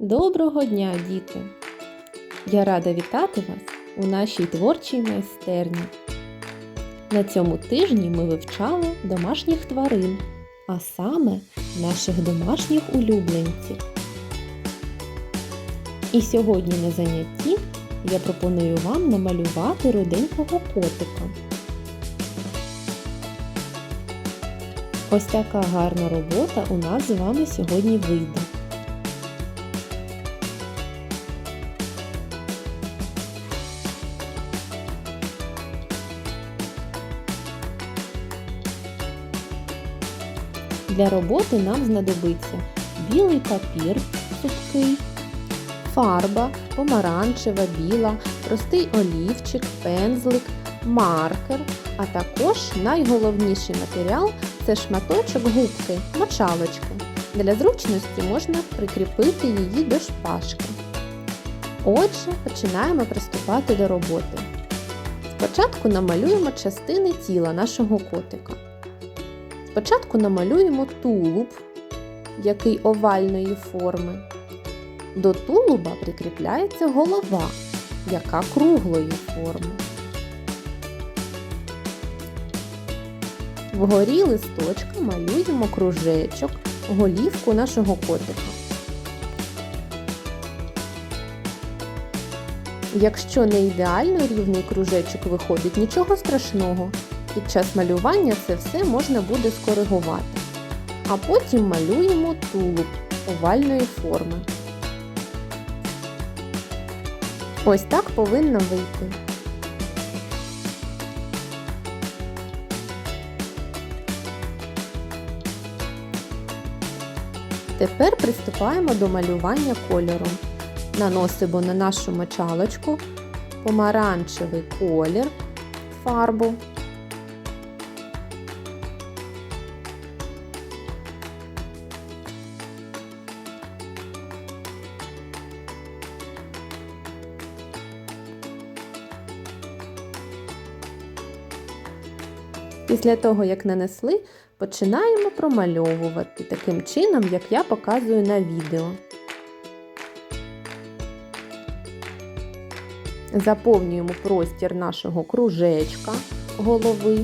Доброго дня, діти! Я рада вітати вас у нашій творчій майстерні. На цьому тижні ми вивчали домашніх тварин, а саме наших домашніх улюбленців. І сьогодні на занятті я пропоную вам намалювати роденького котика. Ось така гарна робота у нас з вами сьогодні вийде. Для роботи нам знадобиться білий папір сухий, фарба помаранчева, біла, простий олівчик, пензлик, маркер, а також найголовніший матеріал це шматочок губки, мочалочки. Для зручності можна прикріпити її до шпажки. Отже, починаємо приступати до роботи. Спочатку намалюємо частини тіла нашого котика. Спочатку намалюємо тулуб, який овальної форми. До тулуба прикріпляється голова, яка круглої форми. Вгорі листочка малюємо кружечок, голівку нашого котика. Якщо не ідеально рівний кружечок виходить, нічого страшного. Під час малювання це все можна буде скоригувати. А потім малюємо тулуб овальної форми. Ось так повинно вийти. Тепер приступаємо до малювання кольором. Наносимо на нашу мочалочку помаранчевий колір, фарбу. Після того, як нанесли, починаємо промальовувати таким чином, як я показую на відео. Заповнюємо простір нашого кружечка голови,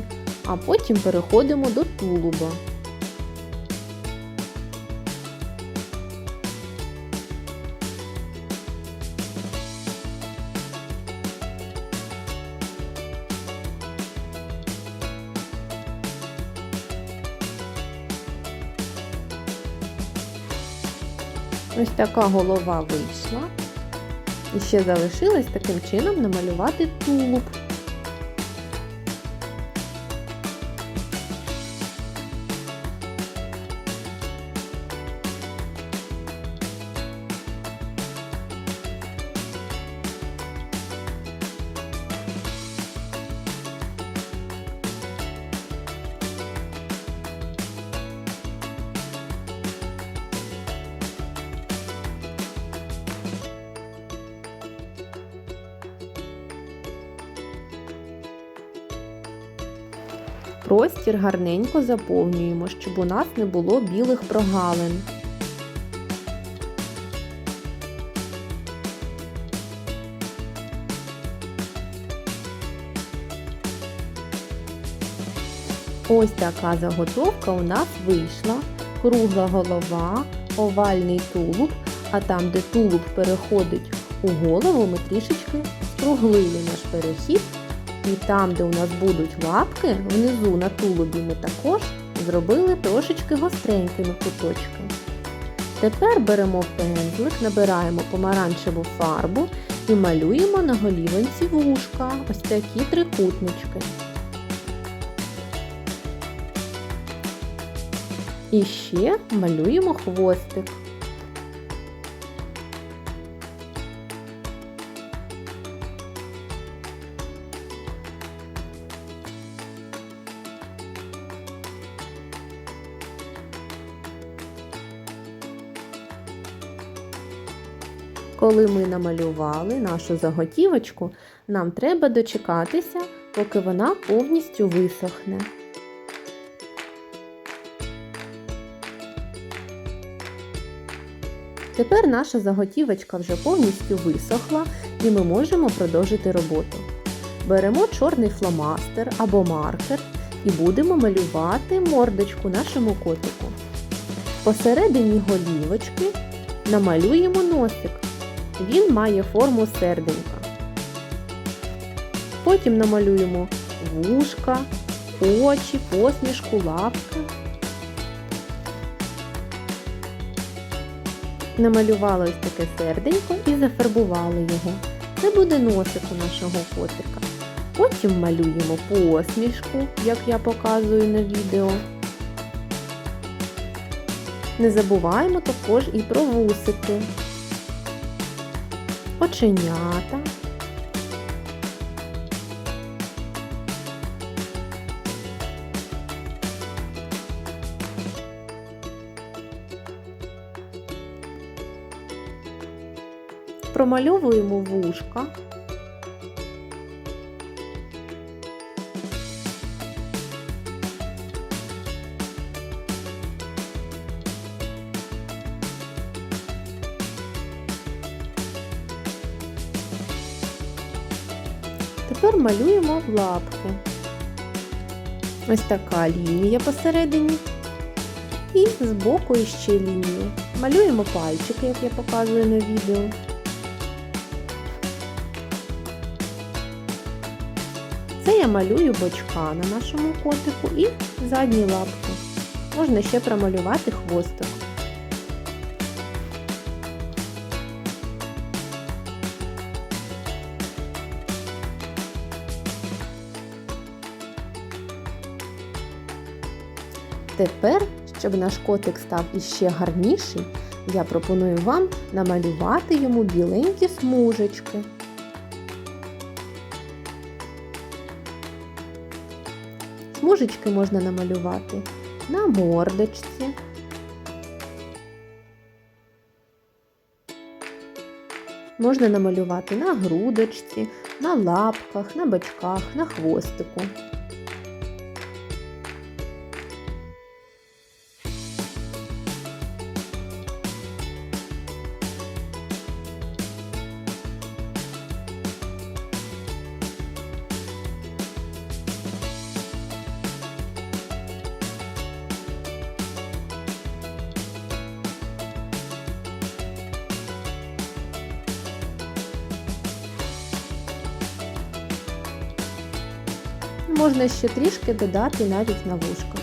а потім переходимо до тулуба. Ось така голова вийшла. І ще залишилось таким чином намалювати тулуб. Простір гарненько заповнюємо, щоб у нас не було білих прогалин. Ось така заготовка у нас вийшла. Кругла голова, овальний тулуб, а там, де тулуб переходить у голову, ми трішечки скруглили наш перехід. І там, де у нас будуть лапки, внизу на тулубі ми також зробили трошечки гостренькими куточками. Тепер беремо пензлик, набираємо помаранчеву фарбу і малюємо на голівонці вушка, ось такі трикутнички. І ще малюємо хвостик. Коли ми намалювали нашу заготівочку, нам треба дочекатися, поки вона повністю висохне. Тепер наша заготівочка вже повністю висохла і ми можемо продовжити роботу. Беремо чорний фломастер або маркер і будемо малювати мордочку нашому котику. Посередині голівочки намалюємо носик. Він має форму серденька. Потім намалюємо вушка, очі, посмішку, лапки. Намалювали ось таке серденько і зафарбували його. Це буде носик у нашого котика. Потім малюємо посмішку, як я показую на відео. Не забуваємо також і про вусики, оченята. Промальовуємо вушка. Тепер малюємо лапки. Ось така лінія посередині. І збоку іще лінію. Малюємо пальчики, як я показую на відео. Це я малюю бочка на нашому котику і задні лапки. Можна ще промалювати хвостик. Тепер, щоб наш котик став іще гарніший, я пропоную вам намалювати йому біленькі смужечки. Смужечки можна намалювати на мордочці, можна намалювати на грудочці, на лапках, на бочках, на хвостику. Можна ще трішки додати навіть на вушках.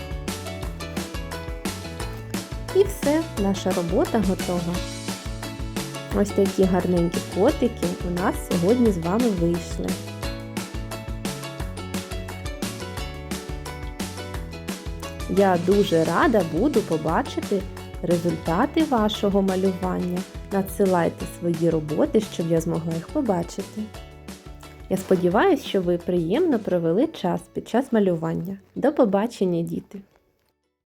І все, наша робота готова. Ось такі гарненькі котики у нас сьогодні з вами вийшли. Я дуже рада буду побачити результати вашого малювання. Надсилайте свої роботи, щоб я змогла їх побачити. Я сподіваюся, що ви приємно провели час під час малювання. До побачення, діти!